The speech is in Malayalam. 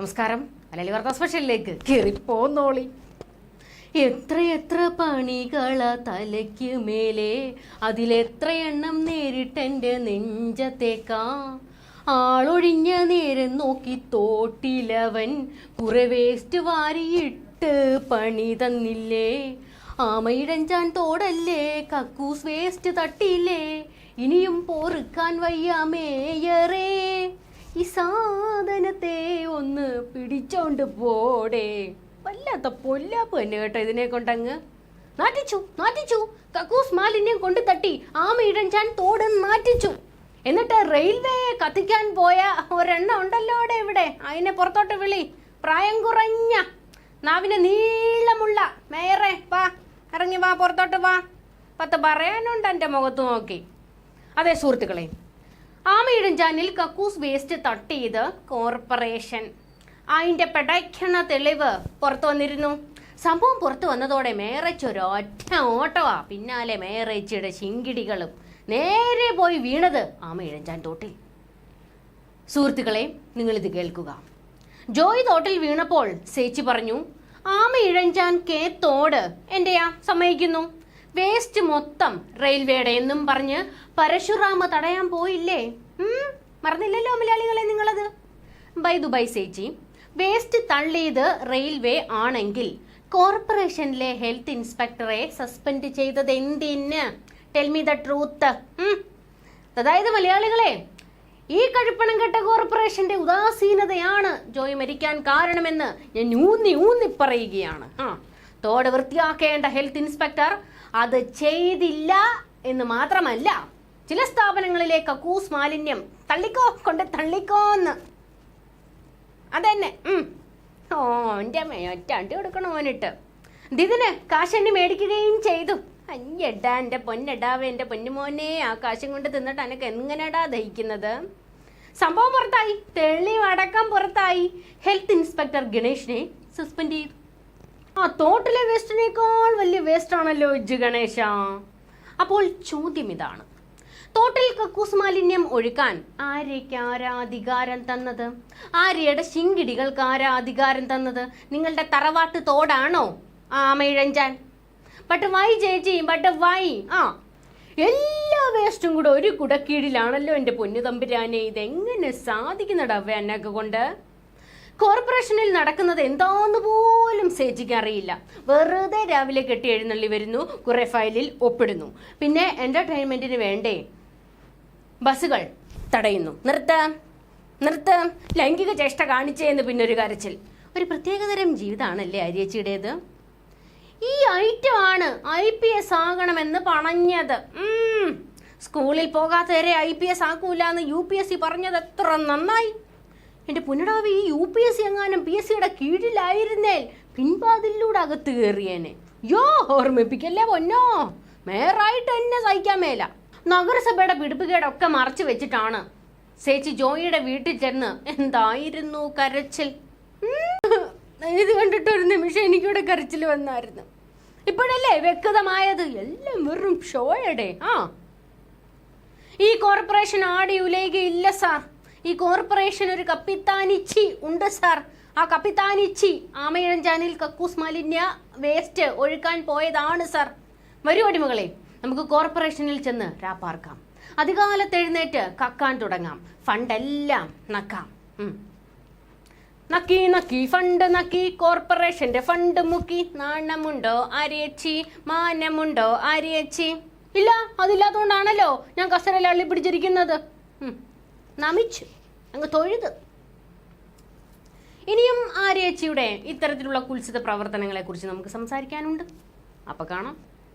നമസ്കാരം. അല്ലെങ്കിൽ വാർത്താ സ്പെഷ്യലിലേക്ക് കയറിപ്പോന്നോളി എത്ര പണികള തലയ്ക്ക് മേലെ. അതിലെത്ര എണ്ണം നേരിട്ടെന്റെ നെഞ്ചത്തേക്കാ. ആളൊഴിഞ്ഞ നേരം നോക്കി തോട്ടിലവൻ കുറെ വേസ്റ്റ് വാരിയിട്ട് പണി തന്നില്ലേ. ആമയിടഞ്ചാൻ തോടല്ലേ കക്കൂസ് വേസ്റ്റ് തട്ടിയില്ലേ. ഇനിയും പോറുക്കാൻ വയ്യ മേയറേ. ഈ സാധനത്തെ ഒന്ന് പിടിച്ചോണ്ട് പോടേ. വല്ലാത്ത പൊല്ലാപ്പ് തന്നെ കേട്ടോ ഇതിനെ കൊണ്ടങ്ങ്. നാട്ടിച്ചു നാട്ടിച്ചു കക്കൂസ് മാലിന്യം കൊണ്ട് തട്ടി ചാൻ തോട് നാട്ടിച്ചു എന്നിട്ട് റെയിൽവേയെ കത്തിക്കാൻ പോയ ഒരെണ്ണം അവിടെ ഇവിടെ. അതിനെ പുറത്തോട്ട് വിളി. പ്രായം കുറഞ്ഞ നാവിന് നീളമുള്ള മേയറെ വാ ഇറങ്ങി വാ പുറത്തോട്ട് വാ. പത്ത് പറയാനുണ്ട് എന്റെ മുഖത്ത് നോക്കി. അതെ സുഹൃത്തുക്കളെ ആമയിടഞ്ചാനിൽ കക്കൂസ് വേസ്റ്റ് തട്ടിയത് കോർപ്പറേഷൻ. അതിന്റെ പെടയ്ക്കണ തെളിവ് പുറത്തു വന്നിരുന്നു. സംഭവം പുറത്തു വന്നതോടെ മേറച്ച് ഒറ്റ ഓട്ടവാ. പിന്നാലെ മേറച്ചിയുടെ ശിങ്കിടികളും നേരെ പോയി വീണത് ആമയിഴഞ്ചാൻ തോട്ടിൽ. സുഹൃത്തുക്കളെ നിങ്ങളിത് കേൾക്കുക. ജോയ് തോട്ടിൽ വീണപ്പോൾ സേച്ചി പറഞ്ഞു ആമ ഇഴഞ്ചാൻ കേ തോട് എന്റെയാ സമ്മതിക്കുന്നു. വേസ്റ്റ് മൊത്തം റെയിൽവേയുടെ എന്നും പറഞ്ഞ് പരശുറാമ തടയാൻ പോയില്ലേ? മറന്നില്ലല്ലോ മലയാളികളെ നിങ്ങളത്. ബൈ ദുബായ് സേച്ചി. വേസ്റ്റ് തള്ളിയത് റെയിൽവേ ആണെങ്കിൽ കോർപ്പറേഷനിലെ ഹെൽത്ത് ഇൻസ്പെക്ടറെ സസ്പെൻഡ് ചെയ്തത് എന്തിന്? ടെൽമി ദ ട്രൂത്ത് അതായത് മലയാളികളെ ഈ കഴിപ്പണം കെട്ട കോർപ്പറേഷന്റെ ഉദാസീനതയാണ് ജോയി മരിക്കാൻ കാരണമെന്ന് ഞാൻ ഊന്നി ഊന്നി പറയുകയാണ്. ആ തോട് വൃത്തിയാക്കേണ്ട ഹെൽത്ത് ഇൻസ്പെക്ടർ അത് ചെയ്തില്ല എന്ന് മാത്രമല്ല ചില സ്ഥാപനങ്ങളിലെ കക്കൂസ് മാലിന്യം തള്ളിക്കോ കൊണ്ട് തള്ളിക്കോന്ന്. അതന്നെ ഓന്റെ എന്റെ മേറ്റാണ്ടി കൊടുക്കണം ഓനിട്ട് ദിദിന് കാശണ്ണി മേടിക്കുകയും ചെയ്തു. അയ്യടാ എന്റെ പൊന്നെടാവേ എന്റെ പൊന്നുമോനെ ആ കാശും കൊണ്ട് തിന്നിട്ട് അനക്ക് എങ്ങനെടാ ദഹിക്കുന്നത്? സംഭവം പുറത്തായി തെളിവടക്കം പുറത്തായി. ഹെൽത്ത് ഇൻസ്പെക്ടർ ഗണേഷിനെ സസ്പെൻഡ് ചെയ്തു. ആ തോട്ടിലെ വേസ്റ്റിനേക്കാൾ വലിയ വേസ്റ്റ് ആണല്ലോ ഇജ് ഗണേശ. അപ്പോൾ ചോദ്യം ഇതാണ്. തോട്ടിൽ കക്കൂസ് മാലിന്യം ഒഴുക്കാൻ ആരേക്ക് ആരാ അധികാരം തന്നത്? ആര്യയുടെ ശിങ്കിടികൾക്ക് ആരാ അധികാരം തന്നത്? നിങ്ങളുടെ തറവാട്ട് തോടാണോ? ആമയിഴഞ്ചാൻ ബട്ട് വൈ ചേച്ചി ബട്ട് വൈ ആ എല്ലാ വേസ്റ്റും കൂടെ ഒരു കുടക്കീഴിലാണല്ലോ എന്റെ പൊന്നു തമ്പുരാനെ ഇതെങ്ങനെ സാധിക്കുന്നടവ എന്നൊക്കെ കൊണ്ട് കോർപ്പറേഷനിൽ നടക്കുന്നത് എന്താന്ന് പോലും സേജിക്ക് അറിയില്ല. വെറുതെ രാവിലെ കെട്ടി എഴുന്നള്ളി വരുന്നു കുറെ ഫയലിൽ ഒപ്പിടുന്നു. പിന്നെ എന്റർടൈൻമെന്റിന് വേണ്ടേ? ബസ്സുകൾ തടയുന്നു. നിർത്താം നിർത്താം. ലൈംഗിക ചേഷ്ട കാണിച്ചേന്ന് പിന്നെ ഒരു കരച്ചിൽ. ഒരു പ്രത്യേകതരം ജീവിതമാണല്ലേ അരിയച്ചിയുടേത്? ഈ ഐറ്റം ആണ് ഐ പി എസ് ആകണമെന്ന് പറഞ്ഞത്. സ്കൂളിൽ പോകാത്തവരെ ഐ പി എസ് ആക്കൂലെന്ന് യു പി എസ് സി പറഞ്ഞത് എത്ര നന്നായി. എന്റെ പുനടാവ് ഈ യു പി എസ് സി എങ്ങാനും പി എസ് സിയുടെ കീഴിലായിരുന്നേൽ പിൻപാതിലൂടെ അകത്ത് കയറിയേനെ. യോ ഓർമ്മിപ്പിക്കല്ലേ പൊന്നോ? മേറായിട്ട് എന്നെ സഹിക്കാൻ മേല. നഗരസഭയുടെ പിടിപ്പുകേടൊക്കെ മറച്ചു വെച്ചിട്ടാണ്. ചേച്ചി ജോയിയുടെ വീട്ടിൽ ചെന്ന് എന്തായിരുന്നു കരച്ചിൽ. ഇത് കണ്ടിട്ട് ഒരു നിമിഷം എനിക്കിവിടെ കരച്ചിൽ വന്നായിരുന്നു. ഇപ്പോഴല്ലേ വ്യക്തമായത്? എല്ലാം വെറും ഷോയടെ. ആ. ഈ കോർപ്പറേഷൻ ആടി ഉലയുകയില്ല സാർ. ഈ കോർപ്പറേഷൻ ഒരു കപ്പിത്താനിച്ചി ഉണ്ട് സാർ. ആ കപ്പിത്താനിച്ചി ആമയിഴഞ്ചാനിൽ കക്കൂസ് മാലിന്യ വേസ്റ്റ് ഒഴുക്കാൻ പോയതാണ് സാർ. വരൂ അടിമകളെ നമുക്ക് കോർപ്പറേഷനിൽ ചെന്ന് രാപ്പാർക്കാം അധികാലത്ത് എഴുന്നേറ്റ് കക്കാൻ തുടങ്ങാം. ഫണ്ടെല്ലാം നക്കാം. നക്കി നക്കി ഫണ്ട് നക്കി. കോർപ്പറേഷന്റെ ഫണ്ട് മുക്കി. നാണമുണ്ടോ അരിയച്ചി? മാനമുണ്ടോ അരിയച്ചി? ഇല്ല അതില്ലാത്തതുകൊണ്ടാണല്ലോ ഞാൻ കസരയിൽ അള്ളി പിടിച്ചിരിക്കുന്നത്. നമിച്ചു. അങ്ങ് തൊഴുത്. ഇനിയും ആര്യേച്ചിയുടെ ഇത്തരത്തിലുള്ള കുൽസിത പ്രവർത്തനങ്ങളെക്കുറിച്ച് നമുക്ക് സംസാരിക്കാനുണ്ട്. അപ്പോൾ കാണാം.